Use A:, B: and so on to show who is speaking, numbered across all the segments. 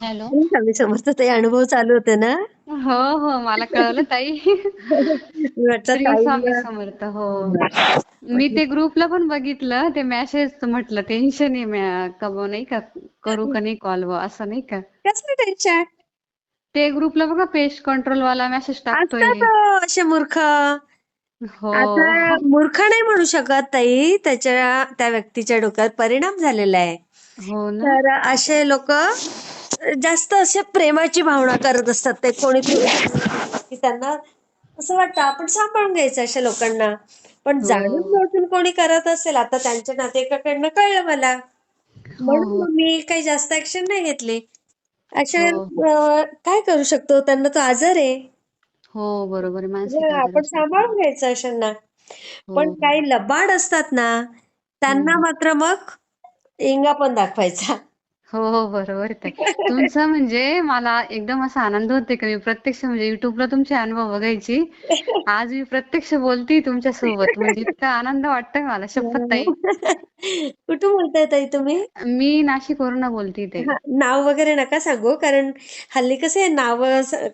A: Hello.
B: Swami Samarth ते अनुभव चालू होते ना?
A: हो हो मला कळलं ताई. श्री स्वामी समर्थ हो. मी ते ग्रुपला पण बघितलं ते मेसेज म्हटलं टेन्शन आहे नाही का करू का नाही कॉल व असं नाही का?
B: कसलं टेन्शन
A: ते ग्रुपला बघा पेस्ट कंट्रोल वाला मेसेज टाकतोय.
B: असे मूर्ख.
A: हो.
B: आता मूर्ख नाही म्हणू शकत ताई त्याच्या त्या व्यक्तीच्या डोक्यात परिणाम झालेला आहे.
A: हो ना.
B: तर असे लोक जास्त असे प्रेमाची भावना करत असतात ते कोणी की त्यांना असं वाटतं आपण सांभाळून घ्यायचं अशा लोकांना. पण
A: हो.
B: जाणून बुजून कोणी करत असेल आता त्यांच्या नातेवाईकाकडनं कळलं मला. म्हणून
A: हो.
B: मी काही जास्त ऍक्शन नाही घेतली. अशा
A: हो.
B: काय करू शकतो? त्यांना तो आजार आहे.
A: हो बरोबर
B: आपण सांभाळून घ्यायचं अशांना. पण काही लबाड असतात ना त्यांना. मात्र मग इंगा पण दाखवायचा
A: हो हो बरोबर आहे तुमचं म्हणजे मला एकदम असा आनंद होते की मी प्रत्यक्ष म्हणजे युट्यूबला तुमचे अनुभव बघायची. आज मी प्रत्यक्ष बोलते तुमच्यासोबत म्हणजे इतका आनंद वाटतोय मला. शपथ ताई.
B: कुठून बोलताय ताई तुम्ही?
A: मी नाशिकवरून बोलते ताई.
B: हा, नाव वगैरे नका सांगू कारण हल्ली कसे नाव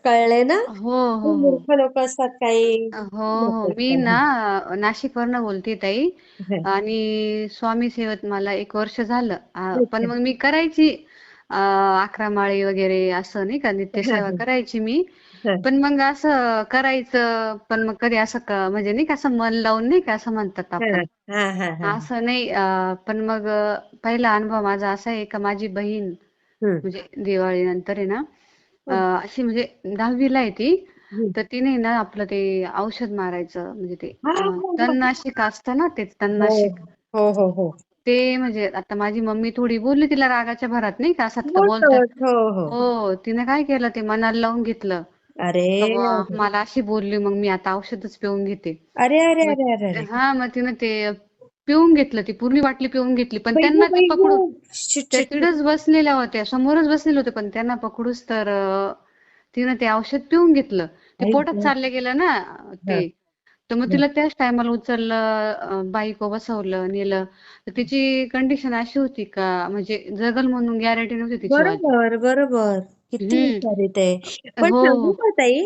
B: कळले ना?
A: हो हो. हो
B: मूर्ख लोक असतात काही.
A: हो हो. मी. ना नाशिकवरून बोलते ताई. आणि स्वामी सेवेत मला एक वर्ष झालं. पण. मग मी करायची अकरा माळी वगैरे असं नाही का नित्यसेवा
B: हं,
A: करायची मी. पण मग असं करायचं पण मग कधी असं म्हणजे नाही का असं मन लावून नाही का असं म्हणतात आपण. असं नाही पण मग पहिला अनुभव माझा असा आहे का माझी बहीण म्हणजे दिवाळी नंतर आहे ना अशी म्हणजे दहावीला आहे ती. तर तिने ना आपलं ते औषध मारायचं म्हणजे ते. तणनाशक असतं ना ते
B: हो.
A: तणनाशक.
B: हो हो हो.
A: ते म्हणजे आता माझी मम्मी थोडी बोलली तिला रागाच्या भरात नाही का?
B: होत
A: बोलतात.
B: हो हो.
A: हो तिने काय केलं ते मनाला लावून घेतलं.
B: अरे.
A: मला अशी बोलली मग मी आता औषधच पिऊन घेते.
B: अरे अरे अरे अरे अरे.
A: हा मग तिनं ते पिऊन घेतलं ती पूर्ण बाटली पिऊन घेतली पण
B: बाई गं,
A: त्यांना ते
B: बाई
A: पकडून.
B: शिट,
A: त्या
B: शिट, शिट.
A: तिथंच बसलेल्या होत्या समोरच बसलेले होते पण त्यांना पकडूच तर अं, तिनं ते औषध पिऊन घेतलं. ते
B: आई
A: पोटात
B: गं.
A: चालले गेलं ना
B: हा,
A: ते तर मग
B: हा.
A: तिला त्याच टायमाला उचललं बाईक बसवलं नेलं. तर तिची कंडिशन अशी होती का? म्हणजे जगल म्हणून गॅरंटी नव्हती तिची वाली.
B: बरोबर बरोबर. किती
A: हम्म.
B: ते. पण
A: हो.
B: सांगू का ताई?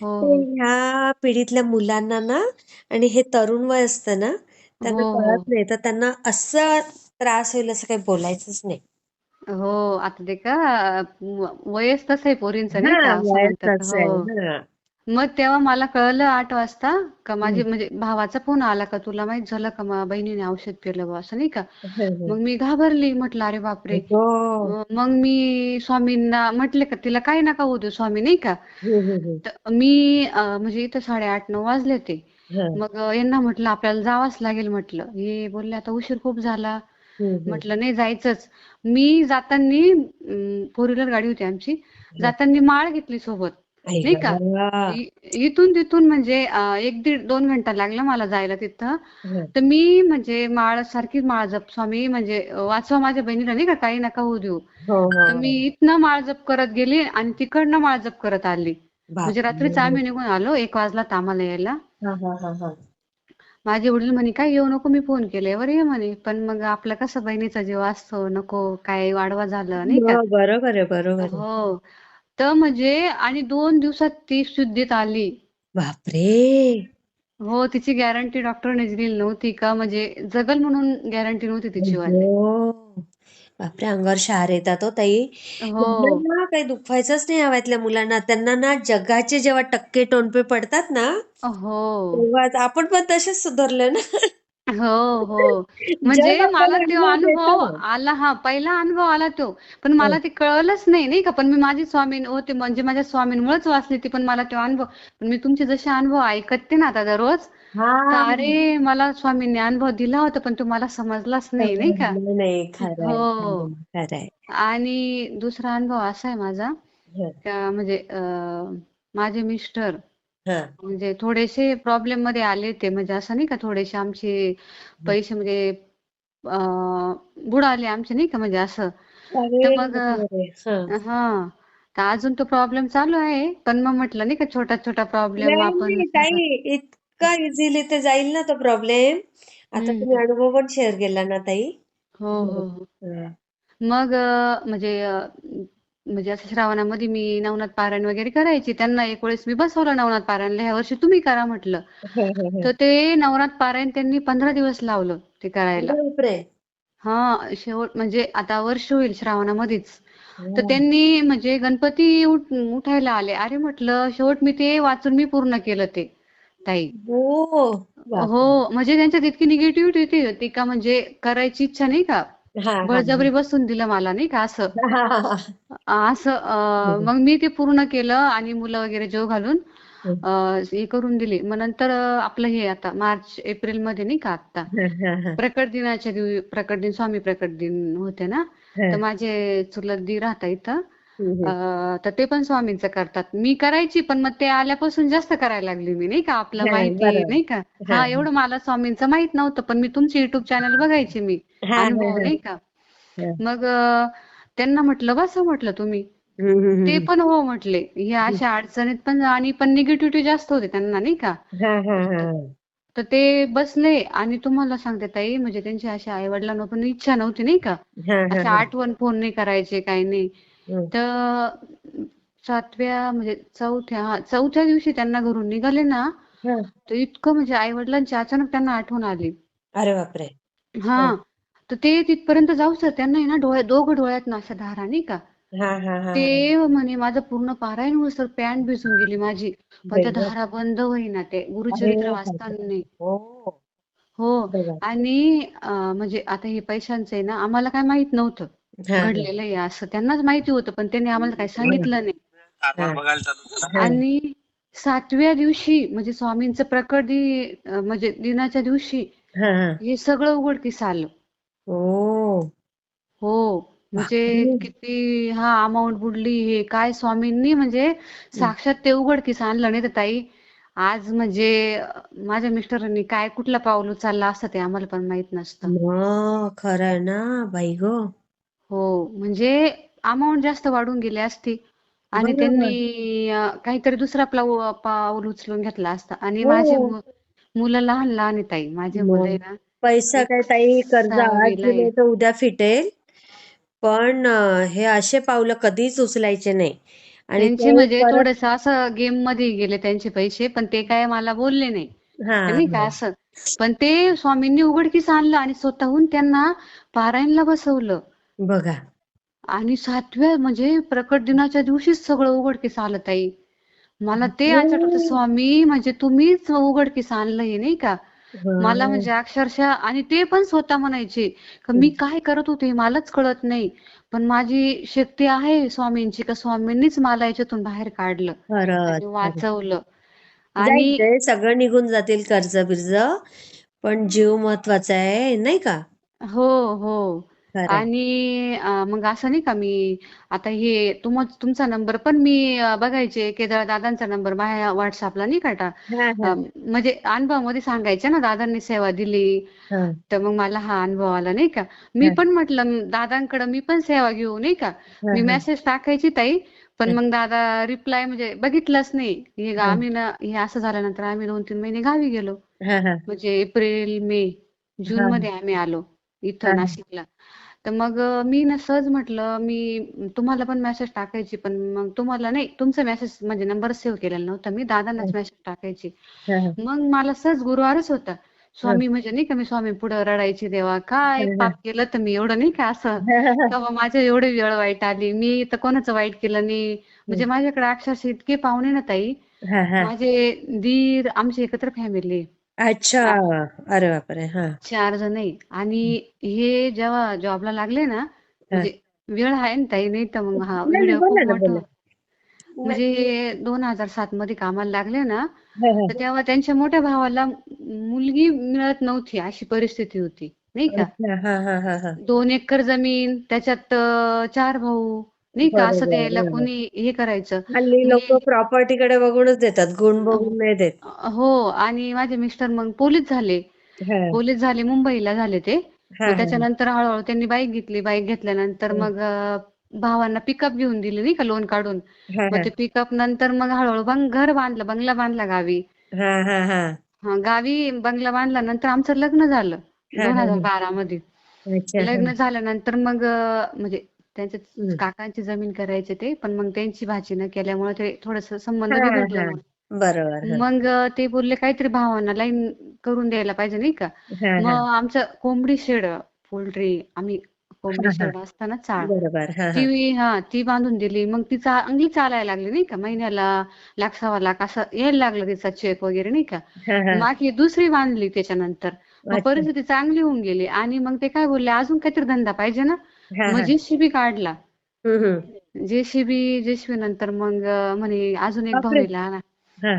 A: हो.
B: ह्या पिढीतल्या मुलांना ना आणि हे तरुण वय असतं ना
A: हो
B: त्यांना
A: हो
B: कळत नाही. तर त्यांना असं त्रास होईल असं काही बोलायचंच नाही.
A: हो आता ते का वयच तसं आहे पोरींचं नाही
B: हा
A: का? असं म्हणतात. हो
B: आहे हा.
A: मग तेव्हा मला कळलं आठ वाजता का माझे म्हणजे भावाचा फोन आला का तुला माहीत झालं का मा बहिणीने औषध पिलं बुवा असं नाही का?
B: हम्म,
A: मग मी घाबरली म्हटलं अरे बापरे. अं, मग मी स्वामींना म्हटले का तिला काही नका होऊ देऊ स्वामी नाही का? तर मी अं, म्हणजे इथं साडेआठ नऊ वाजले ते
B: हम्म,
A: मग अं, यांना म्हटलं आपल्याला जावंच लागेल म्हटलं. हे बोलले आता उशीर खूप झाला. म्हटलं नाही जायचंच. मी जातानी फोर व्हीलर गाडी होती आमची. जातानी माळ घेतली सोबत. नाही का? इथून तिथून म्हणजे एक दीड दोन घंटा लागला मला जायला तिथं. तर मी म्हणजे माळ सारखी माळ जप स्वामी म्हणजे वाचवा माझ्या बहिणीला नाही का काही नका होऊ देऊ.
B: हो हो.
A: तर मी इथनं माळ जप करत गेली आणि तिकडनं माळ जप करत आली. म्हणजे रात्रीच आम्ही निघून आलो एक वाजला आम्हाला यायला.
B: हा हा हा हा.
A: माझे वडील म्हणे काय येऊ नको मी फोन केल्यावर ये म्हणे पण मग आपलं कसं बहिणीचा जीव असतो नको काय वाडवा झालं नाही का?
B: बरोबर आहे बरोबर.
A: हो. तर म्हणजे आणि दोन दिवसात ती शुद्धीत आली.
B: बापरे!
A: हो तिची गॅरंटी डॉक्टरने दिलेली नव्हती का? म्हणजे जगल म्हणून गॅरंटी नव्हती तिची वाली.
B: बापरे अंगावर शहार येतात हो ताई.
A: हो.
B: त्यांना ना काही दुखवायचंच नाही हव्यातल्या मुलांना. त्यांना ना जगाचे जेव्हा टक्के टोनपे पडतात ना
A: हो.
B: तेव्हाच आपण पण तसेच सुधारले ना.
A: हो हो. म्हणजे
B: जग
A: मला
B: आपल्याला
A: तो
B: अनुभव
A: अनुभव
B: देतं.
A: आला हा पहिला अनुभव आला तो. पण
B: हं,
A: मला ते कळलंच नाही नाही का? पण मी माझी स्वामीन होते म्हणजे माझ्या स्वामींमुळेच वाचली ती पण मला तो अनुभव पण मी तुमचे जसे अनुभव ऐकते ना आता दररोज
B: हा.
A: तर अरे मला स्वामींनी अनुभव दिला होता पण तो मला समजलाच नाही नाही का?
B: समजलं नाही खरंय
A: हो. आणि दुसरा अनुभव असा आहे माझा
B: हं,
A: का म्हणजे अं, माझे मिस्टर
B: हं.
A: म्हणजे थोडेसे प्रॉब्लेममध्ये आले होते. म्हणजे असं नाही का थोडेसे आमचे पैसे म्हणजे अं, बुडाले आमचे नाही का म्हणजे असं.
B: अरे
A: तर मग
B: बापरे हं.
A: हा. तर अजून तो प्रॉब्लेम चालू आहे. पण मग म्हटलं नाही का छोटा छोटा प्रॉब्लेम
B: नाही
A: आपण
B: नाही इतका इझिली ते जाईल ना तो प्रॉब्लेम आता तुम्ही अनुभव पण शेअर केला ना ताई.
A: हो हो हो.
B: हं.
A: मग अं, म्हणजे अं, म्हणजे असं श्रावणामध्ये मी नवनाथ पारायण वगैरे करायची. त्यांना एक वेळेस मी बसवलं नवनाथ पारायणला ह्या वर्षी तुम्ही करा म्हटलं. तर ते नवनाथ पारायण त्यांनी पंधरा दिवस लावलं ते करायला. हा शेवट म्हणजे आता वर्ष होईल श्रावणामध्येच. तर त्यांनी म्हणजे गणपती उठ- उठायला आले. अरे म्हटलं शेवट मी ते वाचून मी पूर्ण केलं ते ताई.
B: हो
A: हो म्हणजे त्यांच्यात इतकी निगेटिव्हिटी होती का? म्हणजे करायची इच्छा नाही का?
B: हा हा.
A: बळजबरी बसून दिलं मला नाही का असं.
B: हा, हा, हा.
A: असं अं, मग मी ते पूर्ण केलं आणि मुलं वगैरे जेव घालून अं, हे करून दिली. मग नंतर अं, आपलं हे आता मार्च एप्रिलमध्ये नाही का आता
B: हा, हा,
A: प्रकट दिनाच्या दिवशी प्रकट दिन स्वामी प्रकट दिन होते ना. तर माझे चुलत दीर राहता इथं. अं, तर ते पण स्वामींचं करतात मी करायची पण मग ते आल्यापासून जास्त करायला लागली मी नाही का आपलं
B: हा,
A: माहिती
B: बरोबर.
A: नाही का
B: हा.
A: हा एवढं मला स्वामींचं माहीत नव्हतं पण मी तुमचे युट्यूब चॅनल बघायचे मी
B: हा, हा,
A: अनुभव
B: हा.
A: नाही का
B: हा.
A: मग अं, त्यांना म्हटलं बसा म्हटलं तुम्ही
B: हम्म, हम्म,
A: ते
B: हम्म.
A: पण हो म्हटले ह्या अशा अडचणीत पण आणि पण निगेटिव्हिटी जास्त होते त्यांना नाही का
B: हा, हा, हा.
A: तर ते बसले आणि तुम्हाला सांगते ताई म्हणजे त्यांची अशा आई वडिलांना पण इच्छा नव्हती नाही का
B: हा, हा,
A: अशा
B: हा.
A: आठवण फोन नाही करायचे काही नाही. तर सातव्या म्हणजे चौथ्या हा चौथ्या दिवशी त्यांना घरून निघाले ना
B: हा.
A: तर इतकं म्हणजे आई वडिलांची अचानक त्यांना आठवण आली.
B: अरे बापरे.
A: हा. तर ते तिथपर्यंत जाऊ सर त्यांना आहे ना डोळ्या दोघं डोळ्यात अशा धारा नाही का?
B: हा हा हा.
A: ते म्हणे माझं पूर्ण पारायण होईस्तोवर पॅन्ट भिजून गेली माझी. पण त्या. धारा बंद होईना ते गुरुचरित्र वाचताना.
B: हो.
A: हो. आणि म्हणजे आता हे पैशांचं आहे ना आम्हाला काय माहीत नव्हतं.
B: हा, हा.
A: घडलेलं आहे असं. त्यांनाच माहिती होतं पण त्यांनी आम्हाला काही सांगितलं नाही. आणि सातव्या दिवशी म्हणजे स्वामींचं प्रकट म्हणजे दिनाच्या दिवशी
B: हा,
A: सगळं उघडकीस आलं.
B: हो
A: हो. म्हणजे. किती हा अमाऊंट बुडली हे काय स्वामींनी म्हणजे साक्षात ते उघडकीस आणलं नाही तर ताई आज म्हणजे माझ्या मिस्टरांनी काय कुठला पाऊल उचलला असतं ते आम्हाला पण माहीत नसतं.
B: खरं आहे ना बाई ग.
A: हो म्हणजे अमाऊंट जास्त वाढून गेली असती. आणि
B: बरोबर.
A: त्यांनी अं, काहीतरी दुसरा पाऊल पाऊल उचलून घेतला असता. आणि
B: हो.
A: माझे मु- मुलं लहान लहान आहे ताई. माझे मुलं आहे ना
B: पैसा
A: एक
B: काय ताई कर्ज आज
A: सहावीला आहे
B: दिले तर उद्या फिटेल. पण अं, हे असे पावलं कधीच उचलायचे नाही. आणि
A: त्यांचे म्हणजे
B: परत
A: थोडस असं गेममध्ये गेले त्यांचे पैसे पण ते काय मला बोलले नाही.
B: हा
A: नाही का असं. पण ते स्वामींनी उघडकीस आणलं आणि स्वतःहून त्यांना पारायणला बसवलं.
B: बघा.
A: आणि सातव्या म्हणजे प्रकट दिनाच्या दिवशीच सगळं उघडकीस आलं ताई. मला ते आठवत होतं स्वामी म्हणजे तुम्हीच उघडकीस आणलं हे नाही का? मला म्हणजे अक्षरशः आणि ते पण स्वतः म्हणायचे का मी काय करत होते मलाच कळत नाही. पण माझी शक्ती आहे स्वामींची का स्वामींनीच मला याच्यातून बाहेर काढलं आणि वाचवलं. आणि
B: सगळं निघून जातील कर्ज बिर्ज पण जीव महत्त्वाचा आहे नाही का?
A: हो हो.
B: खरंय.
A: आणि अं, मग असं नाही का मी आता हे तुम तुमचा नंबर पण मी अं, बघायचे केदार दादांचा नंबर माझ्या व्हॉट्सअपला नाही का टा-
B: हा हा.
A: म्हणजे अनुभवामध्ये सांगायचे ना दादांनी सेवा दिली.
B: हा.
A: तर मग मला हा अनुभव आला नाही का. मी
B: हा.
A: पण म्हटलं दादांकडे मी पण सेवा घेऊ नाही का.
B: हा,
A: मी
B: हा.
A: मेसेज टाकायची ताई पण मग दादा रिप्लाय म्हणजे बघितलंच नाही. हे आम्ही ना हे असं झाल्यानंतर आम्ही दोन तीन महिने गावी गेलो.
B: हा हा.
A: म्हणजे एप्रिल मे जून
B: हा.
A: मध्ये आम्ही आलो
B: हा.
A: इथं नाशिकला. तर मग मी ना सहज म्हटलं मी तुम्हाला पण मेसेज टाकायची पण मग तुम्हाला नाही तुमचा मेसेज म्हणजे नंबर सेव्ह केलेला नव्हता मी दादांनाच मेसेज टाकायची. मग मला सहज गुरुवारच होता. स्वामी म्हणजे नाही का मी स्वामी पुढे रडायची देवा काय. पाप केलं तर मी? एवढं नाही का असं. तेव्हा माझ्या एवढी वेळ वाईट आली. मी तर कोणाचं वाईट केलं नाही. म्हणजे माझ्याकडे अक्षरशः इतके पाहुणे ना ताई. माझे दीर आमची एकत्र फॅमिली
B: अच्छा. अरे बापरे हा.
A: चार जण आहे. आणि हे जेव्हा जॉबला लागले ना म्हणजे वेळ आहे ना ताई नाही तर मग हा
B: नाही,
A: व्हिडिओ
B: बोला
A: खूप
B: ना,
A: मोठा.
B: बोला.
A: म्हणजे हे दोन हजार सात मध्ये कामाला लागले ना
B: हा, हा.
A: तर तेव्हा त्यांच्या मोठ्या भावाला मुलगी मिळत नव्हती अशी परिस्थिती होती. नाही का?
B: अच्छा, हा हा हा हा.
A: दोन एकर जमीन त्याच्यात अं, चार भाऊ. नाही का? असं
B: बरोबर,
A: द्यायला
B: बरोबर.
A: कोणी हे करायचं.
B: हल्ली लोक प्रॉपर्टीकडे बघूनच देतात गुण बघून नाही देत.
A: हो आणि माझे मिस्टर मग पोलीस झाले.
B: हा,
A: पोलीस झाले मुंबईला झाले ते.
B: हा,
A: मग
B: हा.
A: त्याच्यानंतर हळूहळू त्यांनी बाईक घेतली. बाईक घेतल्यानंतर मग अं, भावांना पिकअप घेऊन दिली नाही का लोन काढून.
B: हा,
A: मग ते पिकअप नंतर मग हळूहळू बंग घर बांधलं बंगला बांधला गावी.
B: हा, हा, हा.
A: हा गावी बंगला बांधला नंतर आमचं लग्न झालं.
B: हा,
A: दोन
B: हा,
A: हजार. बारा मध्ये
B: अच्छा, हा.
A: लग्न झाल्यानंतर मग अं, म्हणजे त्यांच्या. काकांची जमीन करायचे ते पण मग त्यांची भाची न केल्यामुळे ते थोडस संबंध
B: हा,
A: बिघडला. मग
B: बरोबर हा.
A: मग ते बोलले काहीतरी भावांना लाईन करून द्यायला पाहिजे नाही का
B: हा, हा.
A: मग आमचं कोंबडी शेड पोल्ट्री आम्ही कोंबडी
B: हा, हा.
A: शेड असताना चाळ
B: बरोबर हा हा
A: ती हा ती बांधून दिली मग ती चा- चांगली चालायला लागली नाही का महिन्याला लाख सव्वा लाख असं यायला लागलं तिचा चेक वगैरे नाही का
B: हा, हा.
A: बाकी दुसरी बांधली त्याच्यानंतर मग
B: अच्छा.
A: परिस्थिती चांगली होऊन गेली आणि मग ते काय बोलले अजून काहीतरी धंदा पाहिजे ना मग
B: हा.
A: जेसीबी काढला
B: हम्म.
A: जेसीबी जेसीबी नंतर मग म्हणे अजून एक भाऊ. आहे लहान
B: हा.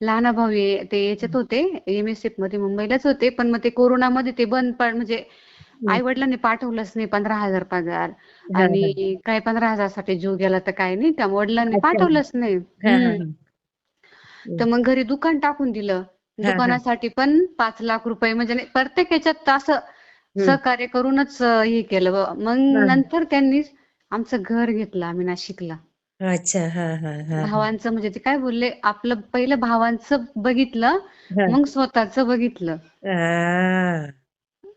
A: लहान भाऊ ते याच्यात होते एमएसएफमध्ये मुंबईलाच होते पण मग ते कोरोनामध्ये ते बंद पड म्हणजे आई वडिलांनी पाठवलंच नाही पंधरा हजार पगार आणि काय पंधरा हजारसाठी जीव गेला तर काय नाही त्या वडिलांनी. पाठवलंच नाही. तर मग घरी दुकान टाकून दिलं. दुकानासाठी पण पाच लाख रुपये म्हणजे प्रत्येक याच्यात असं सहकार्य करूनच हे केलं. मग
B: हा.
A: नंतर त्यांनी आमचं घर घेतलं आम्ही नाशिकला
B: अच्छा हा हा हा
A: भावांचं म्हणजे ते काय बोलले आपलं पहिलं भावांचं बघितलं
B: हा.
A: मग स्वतःचं बघितलं.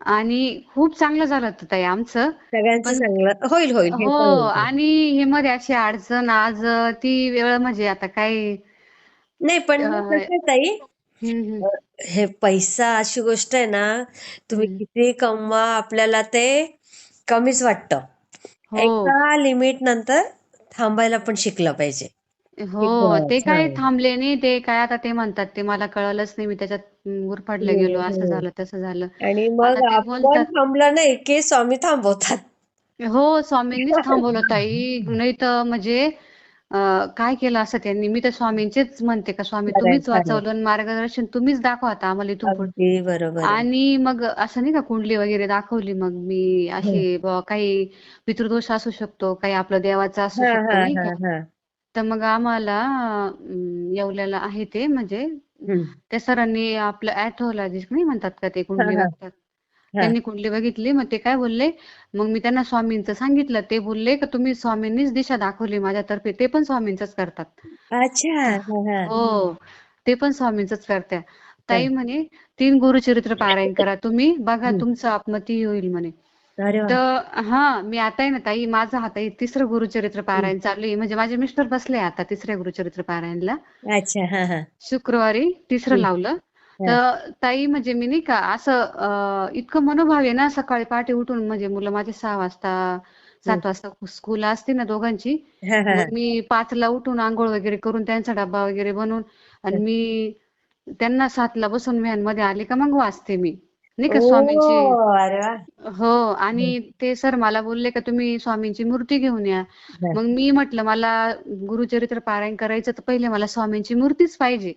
A: आणि खूप चांगलं झालं होतं ताई आमचं
B: सगळ्यांचं
A: पण-
B: चांगलं होईल होईल हे
A: हो. आणि हे मध्ये अशी अडचण आज ती वेळ म्हणजे आता काय
B: नाही पण
A: अं,
B: हे पैसा अशी गोष्ट आहे ना तुम्ही. किती कमवा आपल्याला ते कमीच वाटतं.
A: हो.
B: एका लिमिट नंतर थांबायला पण शिकलं पाहिजे.
A: हो
B: बस,
A: ते काय
B: हा.
A: थांबले नाही ते काय आता ते म्हणतात ते मला कळलंच नाही मी त्याच्यात अं, गुरफटले गेलो असं. झालं तसं झालं.
B: आणि
A: आता
B: मग
A: ते
B: आपण
A: बोलतात.
B: थांबलं नाही की स्वामी थांबवतात.
A: हो स्वामींनीच थांबवलं ताई. नाही तर म्हणजे काय केलं असं त्यांनी मी तर स्वामींचेच म्हणते का स्वामी तुम्हीच. वाचवलं आणि मार्गदर्शन तुम्हीच दाखवा आता आम्हाला इथून
B: बरोबर.
A: आणि मग असं नाही का कुंडली वगैरे दाखवली मग मी अशी काही पितृदोष असू शकतो काही आपलं देवाचं असू शकतो नाही का तर मग आम्हाला येवल्याला आहे ते म्हणजे. त्या सरांनी आपलं ॲस्ट्रोलॉजिस्ट नाही म्हणतात का ते कुंडली. बघतात
B: हा.
A: त्यांनी कुंडली बघितली मग ते काय बोलले? मग मी त्यांना स्वामींचं सांगितलं. ते बोलले का तुम्ही स्वामींनीच दिशा दाखवली माझ्यातर्फे. ते पण स्वामींचंच करतात.
B: अच्छा. हा,
A: ते पण स्वामींचंच करत्या. ताई म्हणे तीन गुरुचरित्र पारायण करा तुम्ही. बघा. तुमचं आपमती होईल म्हणे. तर हा मी आता आहे ना ताई माझं आता हे तिसरं गुरुचरित्र पारायण चालू आहे. म्हणजे माझे मिस्टर बसले आता तिसऱ्या गुरुचरित्र पारायणला. शुक्रवारी तिसरं. लावलं. तर ताई म्हणजे मी नाही का असं इतकं मनोभाव आहे ना सकाळी पहाटे उठून. म्हणजे मुलं माझे सहा वाजता सात वाजता स्कूल असते ना दोघांची. मग मी पाचला उठून आंघोळ वगैरे करून त्यांचा डब्बा वगैरे बनवून आणि मी त्यांना सातला बसून व्हॅनमध्ये आले का मग वाचते मी. नाही का स्वामींची हो आणि ते सर मला बोलले का तुम्ही स्वामींची मूर्ती घेऊन या. मग मी म्हटलं मला गुरुचरित्र पारायण करायचं तर पहिले मला स्वामींची मूर्तीच पाहिजे.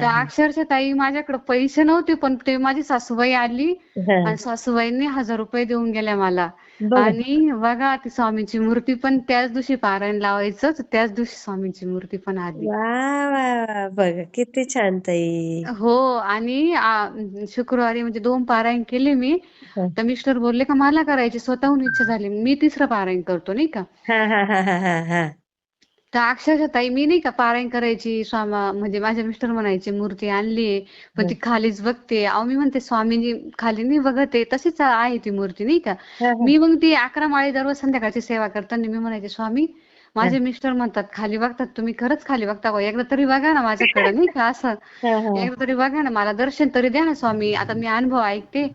A: तर अक्षरशः ताई माझ्याकडे पैसे नव्हते पण ते माझी सासूबाई आली. आणि सासूबाईंनी हजार रुपये देऊन गेल्या मला. आणि बघा ती स्वामींची मूर्ती पण त्याच दिवशी पारायण लावायचं त्याच दिवशी स्वामींची मूर्ती पण आली.
B: बघ किती छान ताई.
A: हो आणि शुक्रवारी म्हणजे दोन पारायण केले मी. तर मिस्टर बोलले का मला करायची स्वतःहून इच्छा झाली. मी तिसरं पारायण करतो नाही का? तर अक्षरशः ताई मी नाही का पारायण करायची स्वामा म्हणजे माझे मिस्टर म्हणायचे मूर्ती आणलीये पण ती खालीच बघते. अहो मी म्हणते स्वामींनी खाली नाही बघत आहे तशीच आहे ती मूर्ती नाही का. मी मग ती अकरा माळी दररोज संध्याकाळची सेवा करताना मी म्हणायचे स्वामी माझे मिस्टर म्हणतात खाली बघतात तुम्ही खरंच खाली बघता का? एकदा तरी बघा ना माझ्याकडे नाही का असं. एकदा तरी बघा ना मला दर्शन तरी द्या ना स्वामी. आता मी अनुभव ऐकते.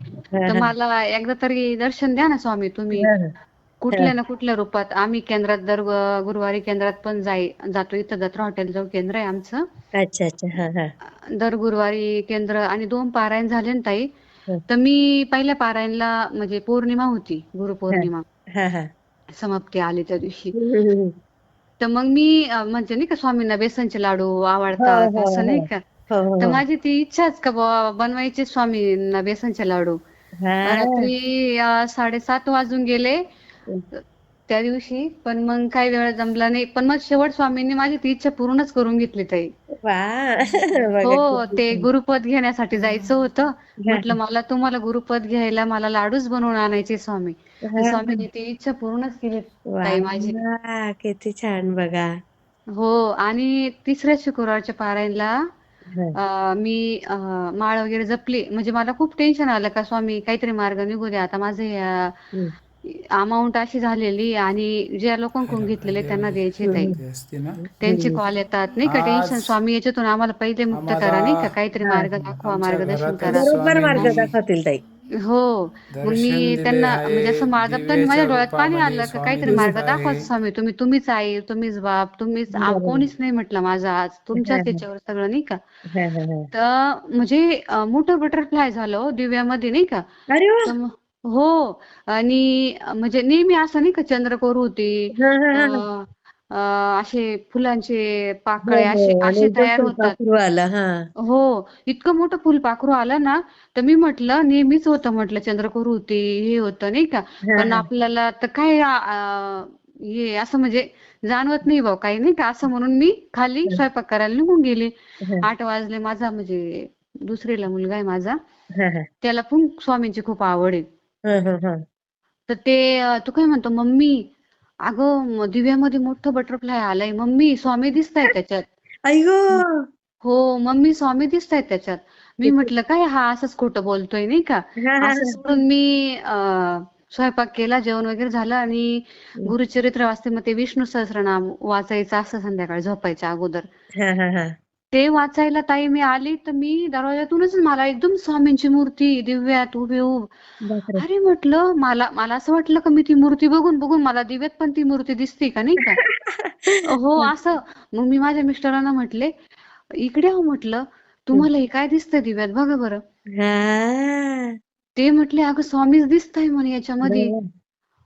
A: तर मला एकदा तरी दर्शन द्या ना स्वामी तुम्ही. कुठल्या ना कुठल्या रूपात आम्ही केंद्रात दर गुरुवारी केंद्रात पण जाई जातो. इथं दत्रा हॉटेल जवळ केंद्र आहे आमचं.
B: अच्छा अच्छा. हा हा.
A: दर गुरुवारी केंद्र आणि दोन पारायण झाले ना ताई. तर मी पहिल्या पारायणला म्हणजे पौर्णिमा होती गुरुपौर्णिमा
B: हा. हा
A: समाप्ती आली त्या दिवशी.
B: हम्म.
A: तर मग मी अं, म्हणजे नाही का स्वामींना बेसनचे लाडू आवडतात
B: हो, हो,
A: असं नाही. का?
B: हो हो
A: तर
B: हो.
A: माझी ती इच्छाच का बुवा बनवायचे स्वामींना बेसनचे लाडू.
B: हा.
A: रात्री अं, साडेसात वाजून गेले. त्या दिवशी पण मग काही वेळ जमला नाही. पण मग शेवट स्वामींनी माझी ती इच्छा पूर्णच करून घेतली ताई. हो ते. गुरुपद घेण्यासाठी जायचं होतं. म्हटलं मला तुम्हाला गुरुपद घ्यायला मला लाडूच बनवून आणायचे स्वामी. स्वामींनी ती इच्छा पूर्णच केली ताई माझी.
B: किती छान बघा.
A: हो आणि तिसऱ्या शुक्रवारच्या पारायणला मी माळ वगैरे जपली. म्हणजे मला खूप टेन्शन आलं का स्वामी काहीतरी मार्ग निघू द्या. आता माझं. अमाऊंट अशी झालेली आणि ज्या लोकांकडून घेतलेले त्यांना द्यायचे ताई. त्यांचे कॉल येतात नाही का? टेन्शन स्वामी याच्यातून आम्हाला पहिले मुक्त करा नाही का? काहीतरी मार्ग दाखवा मार्गदर्शन करा
B: ताई.
A: हो. मग मी त्यांना म्हणजे असं पण माझ्या डोळ्यात पाणी आलं का? काहीतरी मार्ग दाखवा. स्वामी. तुम्ही तुम्हीच आई तुम्हीच बाप तुम्हीच आ- कोणीच नाही म्हटलं माझं आज. तुमच्याच याच्यावर सगळं नाही का?
B: हा, हा, हा.
A: तर म्हणजे मोठं बटरफ्लाय झालं हो दिव्यामध्ये नाही का? हो. आणि म्हणजे नेहमी असं नाही का चंद्रकोर होती
B: हा, हा, हा.
A: अं, असे फुलांचे पाकळे
B: हो,
A: असे
B: हो. आणि
A: असे
B: एकदम
A: तयार होतात.
B: फुलपाखरू आलं हा.
A: हो इतकं मोठं फुलपाखरू आलं ना तर मी म्हटलं नेहमीच होतं म्हटलं चंद्रकोर होती हे होतं नाही का? पण आपल्याला तर काय आ- आ- हे असं म्हणजे जाणवत नाही भाऊ काही नाही का? असं म्हणून मी खाली स्वयंपाक करायला निघून गेले. आठ वाजले माझा म्हणजे दुसरीला मुलगा आहे माझा.
B: हा, हा.
A: त्याला पण स्वामींची खूप आवड आहे.
B: हा, हा, हा.
A: तर ते अं, तो काय म्हणतो मम्मी अगं दिव्यामध्ये मोठं बटरफ्लाय आलंय. मम्मी स्वामी दिसतायत त्याच्यात.
B: आई गो.
A: हो मम्मी स्वामी दिसतायत त्याच्यात. मी म्हटलं काय हा असंच खोटं बोलतोय नाही का?
B: हा, हा,
A: असं सोडून मी अं, स्वयंपाक केला जेवण वगैरे झालं आणि गुरुचरित्र वाचते. मग ते विष्णू सहस्त्रनाम वाचायचं असं संध्याकाळी झोपायच्या अगोदर.
B: हा, हा, हा.
A: ते वाचायला ताई मी आली तर मी दरवाजातूनच मला एकदम स्वामींची मूर्ती दिव्यात उभी उभ. अरे म्हटलं मला मला असं वाटलं का मी ती मूर्ती बघून बघून मला दिव्यात पण ती मूर्ती दिसते का नाही का? हो असं. मग मी माझ्या मिस्टरांना म्हटले इकडे हो म्हटलं. तुम्हाला हे काय दिसतंय दिव्यात? बघा बरं. ते म्हटले अगं स्वामीच दिसताय म्हणे याच्यामध्ये.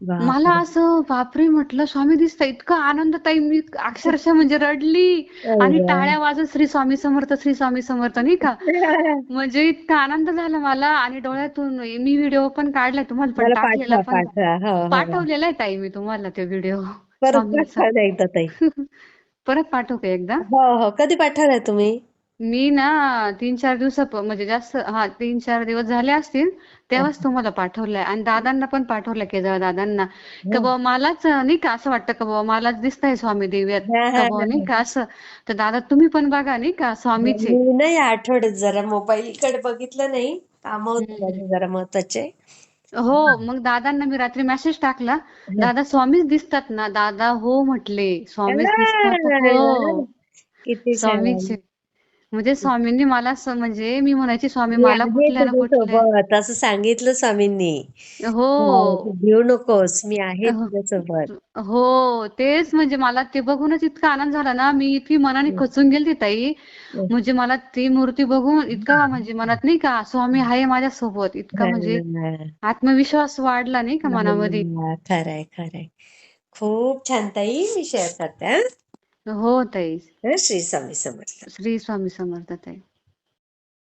A: मला असं बापरे म्हटलं स्वामी दिसताय इतका आनंद ताई मी अक्षरशः म्हणजे रडली. आणि टाळ्या वाजत श्री स्वामी समर्थ श्री स्वामी समर्थ नाही का? म्हणजे इतका आनंद झाला मला आणि डोळ्यातून मी व्हिडिओ पण काढलाय तुम्हाला पण
B: मला
A: टाकलेला
B: पाठवा
A: पण
B: पाठवा. हो, हो.
A: पाठवलेला आहे ताई मी तुम्हाला ते व्हिडिओ
B: परत पाठवा ना एकदा ताई.
A: परत पाठवू का एकदा?
B: हो हो. कधी पाठवलाय तुम्ही?
A: मी ना तीन चार दिवसा म्हणजे जास्त हा तीन चार दिवस झाले असतील तेव्हाच तुम्हाला पाठवलंय. आणि दादांना पण पाठवलंय केजळ दादांना. का बाबा मलाच नाही का असं वाटतं का बाबा मलाच दिसतंय स्वामी दिव्यात.
B: हा, हा,
A: का बाबा नाही का असं. तर दादा तुम्ही पण बघा नाही का स्वामीचे.
B: मी नाही आठवड्यात जरा मोबाईल कडे बघितलं नाही. काम जरा महत्त्वाचे.
A: हो मग दादांना मी रात्री मेसेज टाकला. दादा स्वामीच दिसतात ना? दादा हो म्हटले. स्वामीच दिसतात. हो. स्वामीचे. म्हणजे स्वामींनी मला म्हणजे मी म्हणायची स्वामी मला कुठल्या ना कुठल्या
B: असं सांगितलं स्वामींनी.
A: हो.
B: तू भिऊ नकोस मी आहे
A: हो.
B: तुझ्यासोबत
A: हो तेच म्हणजे मला ते बघूनच इतका आनंद झाला ना मी इतकी मनाने खचून गेलती ताई. म्हणजे मला ती मूर्ती बघून इतका म्हणजे मनात नाही का स्वामी आहे माझ्या सोबत. इतका म्हणजे
B: हा,
A: आत्मविश्वास वाढला नाही का मनामध्ये.
B: हा, खरंय खरंय. खूप छान ताई मी शेअर करते
A: हा. ताई
B: हं, श्री स्वामी समर्थ
A: श्री स्वामी समर्थ ताई